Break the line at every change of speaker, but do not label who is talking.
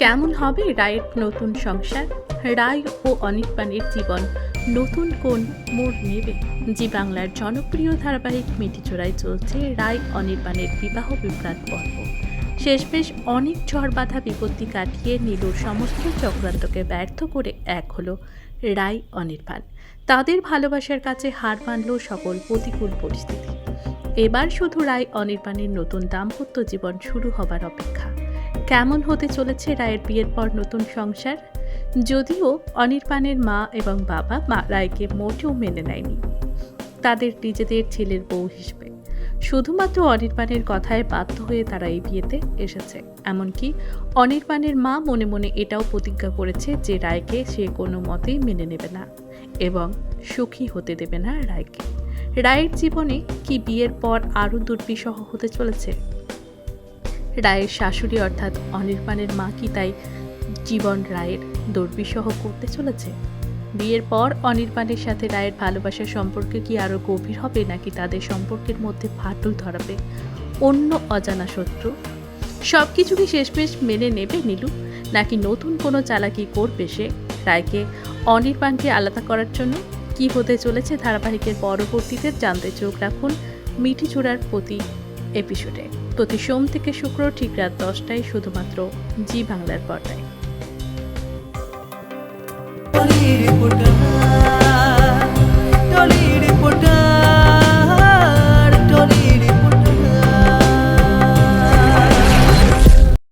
কেমন হবে রায়ের নতুন সংসার? রায় ও অনির্বাণের জীবন। নতুন কোন মোড় নেবে? জি বাংলার জনপ্রিয় ধারাবাহিক মিটিচোড়ায় চলছে রায় অনির্বাণের বিবাহ বিভ্রাট পর্ব। শেষমেশ অনেক ঝড় বাধা বিপত্তি কাটিয়ে নীলুর সমস্ত চক্রান্তকে ব্যর্থ করে এক হলো রায় অনির্বাণ তাদের ভালোবাসার কাছে হার মানল সকল প্রতিকূল পরিস্থিতি। এবার শুধু রায় অনির্বাণের নতুন দাম্পত্য জীবন শুরু হবার অপেক্ষা। কেমন হতে চলেছে রায়ের বিয়ের পর নতুন সংসার? যদিও অনির্বাণের মা এবং বাবা মা রায়কে মোটেও মেনে নেয়নি। তাদের নিজেদের ছেলের বউ হিসেবে। শুধুমাত্র অনির্বাণের কথায় বাধ্য হয়ে তারা এই বিয়েতে এসেছে। এমনকি অনির্বাণের মা মনে মনে এটাও প্রতিজ্ঞা করেছে যে রায়কে সে কোনো মতেই মেনে নেবে না এবং সুখী হতে দেবে না রায়কে। রায়ের জীবনে কি বিয়ের পর আরও দুর্বিষহ হতে চলেছে? রায়ের শাশুড়ি অর্থাৎ অনির্বাণের মা কি তাই জীবন রায়ের দুর্বিষহ করতে চলেছে? বিয়ের পর অনির্বাণের সাথে রায়ের ভালোবাসার সম্পর্কে কি আরও গভীর হবে নাকি তাদের সম্পর্কের মধ্যে ফাটল ধরাবে? অন্য অজানা শত্রু? সব কিছু কি শেষমেশ মেনে নেবে নীলু? নাকি নতুন কোনো চালাকি করবে সে রায়কে অনির্বাণকে আলাদা করার জন্য? কি হতে চলেছে ধারাবাহিকের পরবর্তীতে জানতে চোখ রাখুন মিঠি চূড়ার প্রতি এপিসোডে। প্রতি সোম থেকে শুক্র ঠিক রাত দশটায় শুধুমাত্র জি বাংলার পর্দায়।